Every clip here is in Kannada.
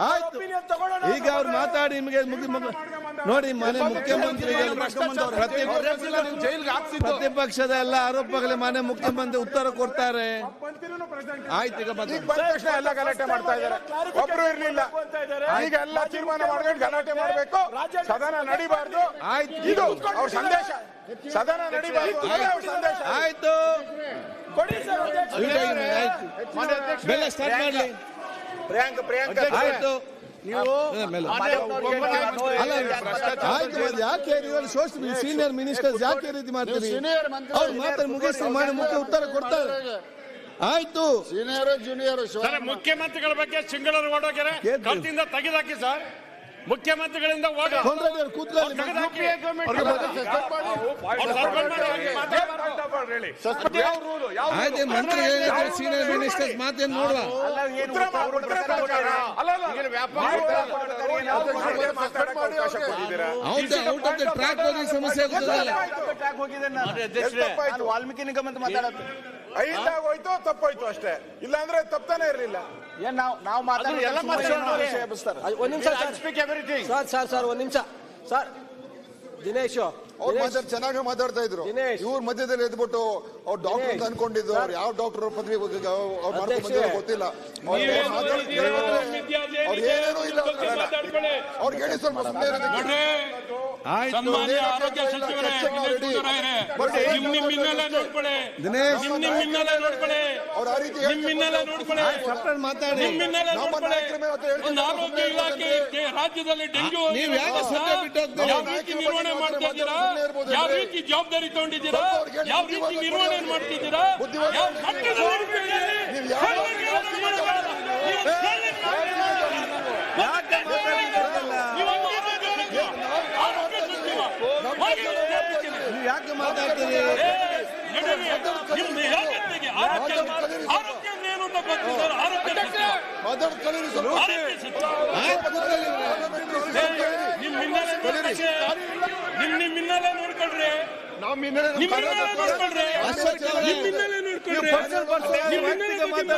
ಆಯ್ತು. ಈಗ ಅವ್ರು ಮಾತಾಡಿ ನಿಮಗೆ ಮುಗಿ ಮುಗಿ- ನೋಡಿ ಮನೆ ಮುಖ್ಯಮಂತ್ರಿ ಪ್ರತಿಪಕ್ಷದ ಎಲ್ಲ ಆರೋಪಗಳ ಮನೆ ಮುಖ್ಯಮಂತ್ರಿ ಉತ್ತರ ಕೊಡ್ತಾರೆ. ಆಯ್ತು ಈಗ ತಕ್ಷಣ ಎಲ್ಲ ಗಲಾಟೆ ಮಾಡ್ತಾ ಇದ್ದಾರೆ. ಒಬ್ರು ಇರ್ಲಿಲ್ಲ. ಈಗ ಎಲ್ಲ ತೀರ್ಮಾನ ಮಾಡ್ಕೊಂಡು ಗಲಾಟೆ ಮಾಡಬೇಕು. ಸದನ ನಡಿಬಾರ್ದು. ಆಯ್ತು. ಇದು ಅವ್ರ ಸಂದೇಶ. ಸದನ ನಡಿಬಾರ್ದು. ಸಂದೇಶ. ಆಯ್ತು. ಕೊಡಿ ಸರ್ ಬೆಲ್ಲ ಸ್ಟಾರ್ಟ್ ಮಾಡ್ಲಿ. ಪ್ರಿಯಾಂಕ ಪ್ರಿಯಾಂಕ. ಆಯ್ತು. ನೀವು ಆಯ್ತು ಯಾಕೆ ನೀವು ಸೋರ್ಸ್ ಸೀನಿಯರ್ ಮಿನಿಸ್ಟರ್ ಯಾಕೆ ರೀತಿ ಮಾಡ್ತೀರಿ? ಅವ್ರು ಮಾತ್ರ. ಮುಗಿಸಿ ಮಾಡಿ ಮುಖ್ಯ ಉತ್ತರ ಕೊಡ್ತಾರೆ. ಆಯ್ತು. ಸೀನಿಯರ್ ಜೂನಿಯರ್ ಸರ್ ಮುಖ್ಯಮಂತ್ರಿಗಳ ಬಗ್ಗೆ ಸಿಂಗಳರು ಓಡೋಗ್ಯಾರ ತೆಗೆದಾಕಿ ಸರ್. ಮುಖ್ಯಮಂತ್ರಿಗಳಿಂದ ಮಂತ್ರಿ. ಸೀನಿಯರ್ ಮಿನಿಸ್ಟರ್ಸ್ ಮಾತೇನು ನೋಡುವ? ಟ್ರ್ಯಾಕ್ ಹೋಗಿ ಸಮಸ್ಯೆ? ವಾಲ್ಮೀಕಿ ನಿಗಮ ಅಂತ ಮಾತಾಡತ್ತೆ ಐದಾಗ ಹೋಯ್ತು ತಪ್ಪಾಯ್ತು ಅಷ್ಟೇ. ಇಲ್ಲಾಂದ್ರೆ ತಪ್ತಾನೆ ಇರಲಿಲ್ಲ. ಏನ್ ನಾವು ನಾವು ಎಲ್ಲ ಮಾತಾಡ್ತಾರೆ. ಒಂದ್ ನಿಮಿಷ ಸರ್. ಸರ್ ಸರ್ ಒಂದ್ ನಿಮಿಷ. ಸರ್ ದಿನೇಶ್ ಅವ್ರು ಮಾತಾಡ್ ಚೆನ್ನಾಗಿ ಮಾತಾಡ್ತಾ ಇದ್ರು. ದಿನೇಶ್. ಇವ್ರ ಮಧ್ಯದಲ್ಲಿ ಎದ್ಬಿಟ್ಟು ಅವ್ರು ಡಾಕ್ಟರ್ ಅಂತ ಅನ್ಕೊಂಡಿದ್ದು ಅವ್ರು ಯಾವ ಡಾಕ್ಟರ್ ಪದವಿ ಗೊತ್ತಿಲ್ಲ ಅವ್ರು ನೀವೇ ಏನ್ ಮಾತಾಡ್ತಿದ್ರು? ಓದಿದ್ದೀರೋ, ವಿದ್ಯಾರ್ಥಿ ಅವ್ರು ಏನೇನೂ ಇಲ್ಲ ಬಗ್ಗೆ ಮಾತಾಡ್ಕೊಳ್ಳಿ. ಅವ್ರಿಗೆ ಹೇಳಿ ಸ್ವಲ್ಪ ಸುಮ್ಮನೆ ಇರೋದಕ್ಕೆ. ನೋಡ್ರಿ ಆಯ್ತು ಸನ್ಮಾನ್ಯ ಆರೋಗ್ಯ ಸಚಿವರೇ ದಿನೇಶ್ ಗುಂಡೂರಾವ್ರೆ, ನಿಮ್ ನಿಮ್ ಹಿನ್ನೆಲೆ ನೋಡ್ಕೊಳ್ಳಿ ದಿನೇಶ್ ನಿಮ್ ನಿಮ್ ಹಿನ್ನೆಲೆ ನೋಡ್ಕೊಳ್ಳಿ ಅವ್ರು ಆ ರೀತಿ ನಿಮ್ ಹಿನ್ನೆಲೆ ನೋಡ್ಕೊಳ್ಳಿ ಸಪ್ರೇಟ್ ಮಾತಾಡಿ ನಿಮ್ ಹಿನ್ನೆಲೆ ನಮ್ಮ ನೋಡ್ಕೊಳ್ಳಿ ನಾಯಕರ ಮೇಲೆ ಅಂತ ಹೇಳ್ತಾರೆ. ಒಂದು ಆರೋಗ್ಯ ಇಲಾಖೆ ಕೆ- ರಾಜ್ಯದಲ್ಲಿ ಡೆಂಗ್ಯೂ ನೀವ್ ಯಾಕೆ ಸುಮ್ನೆ ಬಿಟ್ಟು ಹೋಗ್ತೀರಿ? ಯಾವ ರೀತಿ ನಿರ್ವಹಣೆ ಮಾಡ್ತಾ ಇದ್ದೀರಾ ಯಾವ ರೀತಿ ಜವಾಬ್ದಾರಿ ತಗೊಂಡಿದ್ದೀರಾ ಯಾವ ರೀತಿ ನಿರ್ವಹಣೆ ಮಾಡ್ತಿದ್ದೀರಾ ಯಾವ ಮಟ್ಟದಲ್ಲಿ ನಡ್ಕೊಂಡಿದ್ದೀರಿ? ನೀವು ಯಾವ ನೀವು ಯಾಕೆ ಮಾತಾಡ್ತಿರಲ್ಲ ನೀವು ಆರೋಗ್ಯ ಸಚಿವ. ಹೋಗಿ ನೀವು ಯಾಕೆ ಮಾತಾಡ್ತೀರಿ ನಿಮ್ದು ಹೇಗೆ ಆರೋಗ್ಯ ಆರೋಗ್ಯ ಏನು ಅಂತ ಗೊತ್ತಿದ್ದಾರೆ ಆರೋಗ್ಯ ಸಚಿವ. ಮಾತಾಡ್ ಕಲೀರಿ ಸ್ವಲ್ಪ. ಆರೋಗ್ಯ ಸಚಿವ ಮಾತಾಡ್ತೀರಿ. ನಿಮ್ ಹಿನ್ನೆಲೆ ನೋಡ್ಕೊಳ್ಳಿ. ನಿಮ್ ನಿಮ್ ಹಿನ್ನೆಲೆ ನೋಡ್ಕೊಳ್ರಿ. ನಮ್ಮ ಹಿನ್ನೆಲೆ ನಮ್ಮ ನೋಡ್ಕೊಳ್ರಿ. ಅಶ್ವಥ್ ಅವರೇ, ನಿಮ್ ಹಿನ್ನೆಲೆ ನೀವು ನೋಡ್ಕೊಳ್ರಿ ಪರ್ಸನಲ್ ಪರ್ಸನಲ್ ನಿಮ್ ಹಿನ್ನೆಲೆ ವ್ಯಕ್ತಿಗೆ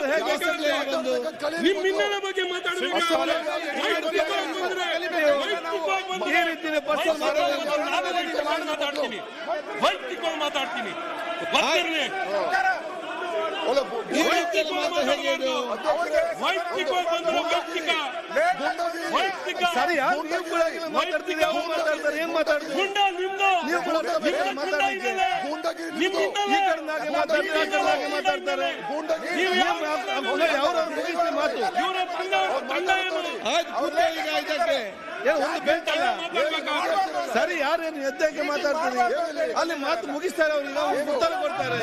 ಬಗ್ಗೆ ಮಾತಾಡ್ಬೇಕು. ಮಾತಾಡ್ತೀನಿ. ವೈಯಕ್ತಿಕವಾಗಿ ಮಾತಾಡ್ತೀನಿ. ಮಾತಾಡ್ತೀರಿ? ಮಾತು. ಸರಿ ಯಾರೇನು ಎದ್ದಕ್ಕೆ ಮಾತಾಡ್ತಾರೆ? ಅಲ್ಲಿ ಮಾತು ಮುಗಿಸ್ತಾರೆ ಅವ್ರಿಗೆ ಅವ್ರು ಉತ್ತರ ಕೊಡ್ತಾರೆ.